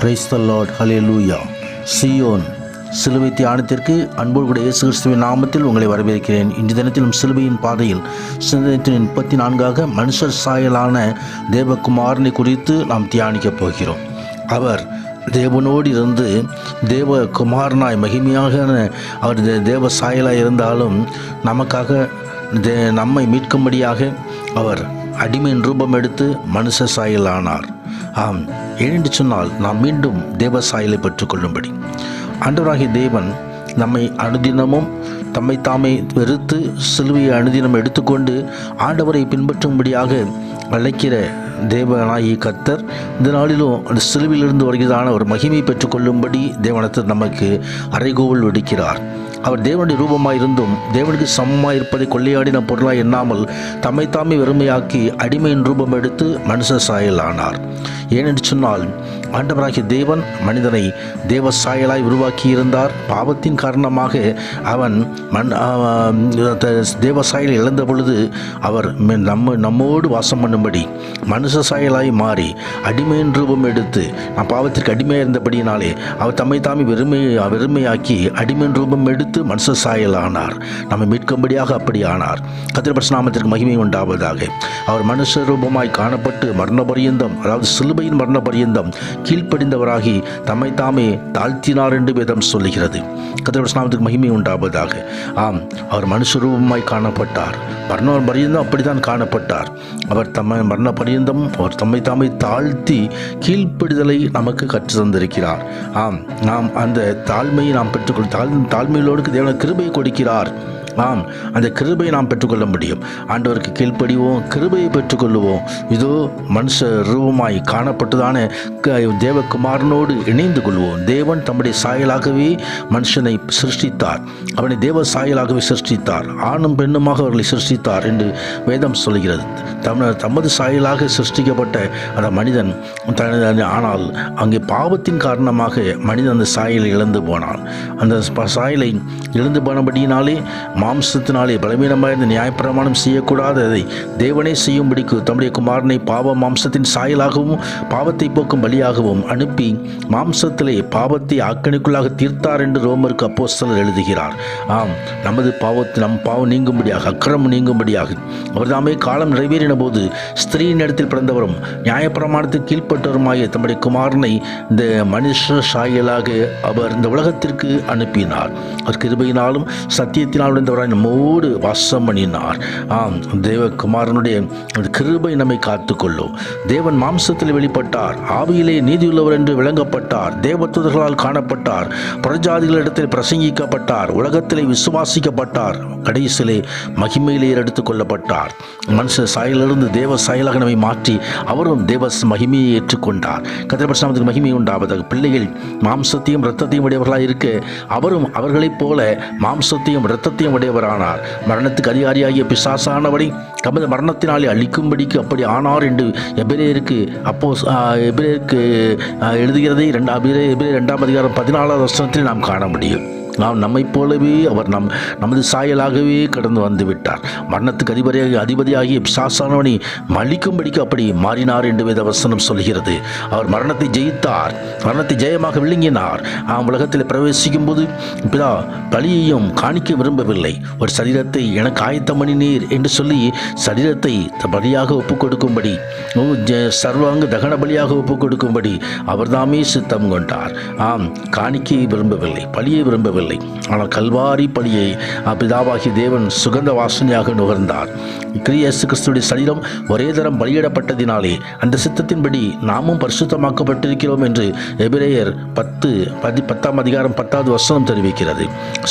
Price the lord ஹalleluya Zion சிலுவை தியானத்திற்கு அன்போடு கூட இயேசு கிறிஸ்துவின் நாமத்தில் உங்களை வரவேற்கிறேன். இன்று தினத்திலும் சிலுவையின் பாதையில் சிந்தனத்தின் முப்பத்தி நான்காக மனுஷர் சாயலான தேவகுமாரனை குறித்து நாம் தியானிக்கப் போகிறோம். அவர் தேவனோடு இருந்து தேவ குமாரனாய் மகிமையாக அவர் தேவ சாயலாக இருந்தாலும் நமக்காக தே நம்மை மீட்கும்படியாக அவர் அடிமையின் ரூபம் எடுத்து மனுஷ சாயலானார். ஆம். ஏனென்று சொன்னால் நாம் மீண்டும் தேவ சாயலை பெற்றுக்கொள்ளும்படி ஆண்டவராகிய தேவன் நம்மை அனுதினமும் தம்மை தாமே வெறுத்து சிலுவையை அனுதினம் எடுத்துக்கொண்டு ஆண்டவரை பின்பற்றும்படியாக அழைக்கிற தேவனாகி கத்தர் இந்த நாளிலும் அந்த சிலுவிலிருந்து வருகிறதான ஒரு மகிமை பெற்றுக்கொள்ளும்படி தேவனத்தில் நமக்கு அரைகோவல் விடுக்கிறார். அவர் தேவனுடைய ரூபமாக இருந்தும் தேவனுக்கு சமமாக இருப்பதை கொள்ளையாடின பொருளாக எண்ணாமல் தம்மை தாமே வெறுமையாக்கி அடிமையின் ரூபம் எடுத்து மனுஷ சாயல் ஆனார் ஏனென்று சொன்னால் ஆண்டவராகிய தேவன் மனிதனை தேவ சாயலாய் உருவாக்கி இருந்தார் பாவத்தின் காரணமாக அவன் மண் தேவ சாயலை இழந்த பொழுது அவர் நம்ம நம்மோடு வாசம் பண்ணும்படி மனுஷ சாயலாய் மாறி அடிமையின் ரூபம் எடுத்து நான் பாவத்திற்கு அடிமையாக இருந்தபடியினாலே அவர் தம்மை தாமே வெறுமை வெறுமையாக்கி அடிமையின் ரூபம் எடுத்து மனுஷ சாயல் ஆனார் நம்மை மீட்கும்படியாக அப்படி ஆனார். கத்திர நாமத்திற்கு மகிமை உண்டாவதாக. அவர் மனுஷ ரூபமாய் காணப்பட்டு மரண பரியந்தம் அதாவது சிலுவையின் மரண பரியந்தம் கீழ்ப்படிந்தவராகி தம்மை தாமே தாழ்த்தினார் என்று வேதம் சொல்லுகிறது. கத்திர மகிமை உண்டாவதாக. ஆம் அவர் மனுஷ ரூபமாய் காணப்பட்டார். மரண பரியந்தம் அப்படித்தான் காணப்பட்டார். அவர் தம்மை மரண பரியந்தம் அவர் தம்மை தாமே தாழ்த்தி கீழ்ப்பிடுதலை நமக்கு கற்று தந்திருக்கிறார். ஆம் நாம் அந்த தாழ்மையை நாம் பெற்றுக்கொள் தாழ் தாழ்மையிலோடு தேவன கிருபை கொடுக்கிறார். ஆம் அந்த கிருபையை நாம் பெற்றுக்கொள்ள முடியும். ஆண்டவருக்கு கீழ்ப்படிவோம் கிருபையை பெற்றுக்கொள்வோம் இதோ மனுஷ ரூபமாய் காணப்பட்டதான தேவகுமாரனோடு இணைந்து கொள்வோம். தேவன் தம்முடைய சாயலாகவே மனுஷனை சிருஷ்டித்தார். அவனை தேவ சாயலாகவே சிருஷ்டித்தார். ஆணும் பெண்ணுமாக அவர்களை சிருஷ்டித்தார் என்று வேதம் சொல்கிறது தம் தமது சாயலாக சிருஷ்டிக்கப்பட்ட அந்த மனிதன் தனது ஆனால் அங்கே பாவத்தின் காரணமாக மனிதன் அந்த சாயலை இழந்து போனான். அந்த சாயலை இழந்து போனபடியினாலே மாம்சத்தினாலே பலவீனமாக நியாயப்பிரமாணம் செய்யக்கூடாததை தேவனே செய்யும்படிக்கு தம்முடைய குமாரனை பாவ மாம்சத்தின் சாயலாகவும் பாவத்தை போக்கும் பலியாகவும் அனுப்பி மாம்சத்திலே பாவத்தை ஆக்கணிக்குள்ளாக தீர்த்தார் என்று ரோமருக்கு அப்போஸ்தலர் எழுதுகிறார். ஆம் நமது பாவத்தை நம் பாவம் நீங்கும்படியாக அக்கிரமம் நீங்கும்படியாக. அவர்தாமே காலம் நிறைவேறின போது ஸ்திரீயின் இடத்தில் பிறந்தவரும் நியாயப்பிரமாணத்துக்கு கீழ்ப்பட்டவருமாய தம்முடைய குமாரனை இந்த மனுஷ சாயலாக அவர் இந்த உலகத்திற்கு அனுப்பினார். அவர் கிருபையினாலும் சத்தியத்தினால் இருந்தவராய் நம்மோடு வாசம் பண்ணினார். ஆம் தேவகுமாரனுடைய கிருபை நம்மை காத்துக்கொள்ளும். தேவன் மாம்சத்தில் வெளிப்பட்டார். ஆவியிலே நீதியுள்ளவர் என்று விளங்கப்பட்டார். தேவத்துதர்களால் காணப்பட்டார். புறஜாதிகளிடத்தில் பிரசங்கிக்கப்பட்டார். உலகத்திலே விசுவாசிக்கப்பட்டார். கடைசியிலே மகிமையிலே எடுத்துக் கொள்ளப்பட்டார். மனுஷ சாயலிருந்து தேவ சாயலாக நம்மை மாற்றி அவரும் தேவ மகிமையை ஏற்றுக்கொண்டார். கதிரபட்சத்துக்கு மகிமை உண்டாவதாக. பிள்ளைகள் மாம்சத்தையும் இரத்தத்தையும் உடையவர்களாக இருக்க அவரும் அவர்களைப் போல மாம்சத்தையும் இரத்தத்தையும் உடையவரானார். மரணத்துக்கு அதிகாரியாகிய பிசாசானவரை தமது மரணத்தினாலே அழிக்கும்படிக்கு அப்படி ஆனார் என்று எபிரேயருக்கு அப்போ எபிரேயருக்கு எழுதுகிறதை ரெண்டாம் எபிரே ரெண்டாம் அதிகாரம் பதினாலாவது வருஷத்தில் நாம் காண முடியும். நாம் நம்மைப் போலவே அவர் நம் நமது சாயலாகவே கடந்து வந்து விட்டார் மரணத்துக்கு அதிபதியாக அதிபதியாகிய பிசாசானவனை மலிக்கும்படிக்கு அப்படி மாறினார் என்று வேத வசனம் சொல்கிறது. அவர் மரணத்தை ஜெயித்தார். மரணத்தை ஜெயமாக விழுங்கினார் ஆம் உலகத்தில் பிரவேசிக்கும் போது பிதா பலியையும் காணிக்க விரும்பவில்லை. ஒரு சரீரத்தை எனக்கு ஆயத்தம் பண்ணினீர் என்று சொல்லி சரீரத்தை த- பலியாக ஒப்புக் கொடுக்கும்படி சர்வாங்க தகன பலியாக ஒப்புக் கொடுக்கும்படி அவர்தாமே சித்தம் கொண்டார். ஆம் காணிக்கையை விரும்பவில்லை பலியை விரும்பவில்லை. ஆனால் கல்வாரி படியை பிதாவாகி தேவன் சுகந்த வாசனையாக நுகர்ந்தார். கிரியேசு கிறிஸ்துடைய சரீரம் ஒரே தரம் பலியிடப்பட்டதினாலே அந்த சித்தத்தின்படி நாமும் பரிசுத்தமாக்கப்பட்டிருக்கிறோம் என்று எபிரேயர் பத்து பதி பத்தாம் அதிகாரம் பத்தாவது வசனம் தெரிவிக்கிறது.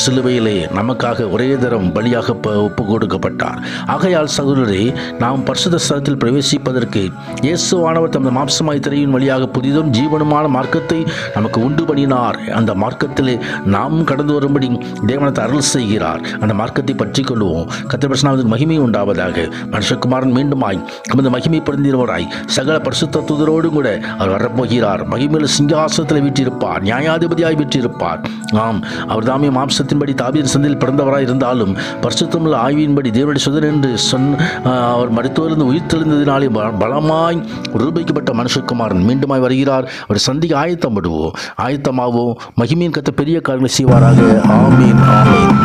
சிலுவையிலே நமக்காக ஒரே தரம் பலியாக ஒப்பு கொடுக்கப்பட்டார் ஆகையால் சகோதரரே நாம் பரிசுத்த ஸ்தலத்தில் பிரவேசிப்பதற்கு இயேசுவானவர் தமது மாம்சமாய் திரையின் வழியாக புதிதும் ஜீவனுமான மார்க்கத்தை நமக்கு உண்டு பண்ணினார். அந்த மார்க்கத்திலே நாம் கடந்து வரும்படி தேவனத்தை அருள் செய்கிறார். அந்த மார்க்கத்தை பற்றி கொள்வோம் கத்திரபட்சனாவதுக்கு மகிமை உண்டாவதாக. வருவாராக மனுஷகுமாரன் மீண்டுமாய் தமது மகிமை பொருந்தினவராய். சகல பரிசுத்தூதரோடும் கூட அவர் வரப்போகிறார். மகிமையில் சிங்காசனத்தில் வீற்றிருப்பார். நியாயாதிபதியாய் வீற்றிருப்பார். ஆம் அவர் தாமே மாம்சத்தின்படி தாபியின் சந்தையில் பிறந்தவராய் இருந்தாலும் பரிசுத்தமுள்ள ஆய்வின்படி தேவனுடைய சுதன் என்று சொன் அவர் மருத்துவருந்து உயிர்த்தெழுந்ததினாலே பலமாய் ரூபிக்கப்பட்ட மனுஷகுமாரன் மீண்டுமாய் வருகிறார். அவர் சந்திக்க ஆயத்தம் படுவோம் ஆயத்தமாவோம். மகிமையின் கத்த பெரிய காரியங்களை செய்வாராக. ஆமீன் ஆமீன்.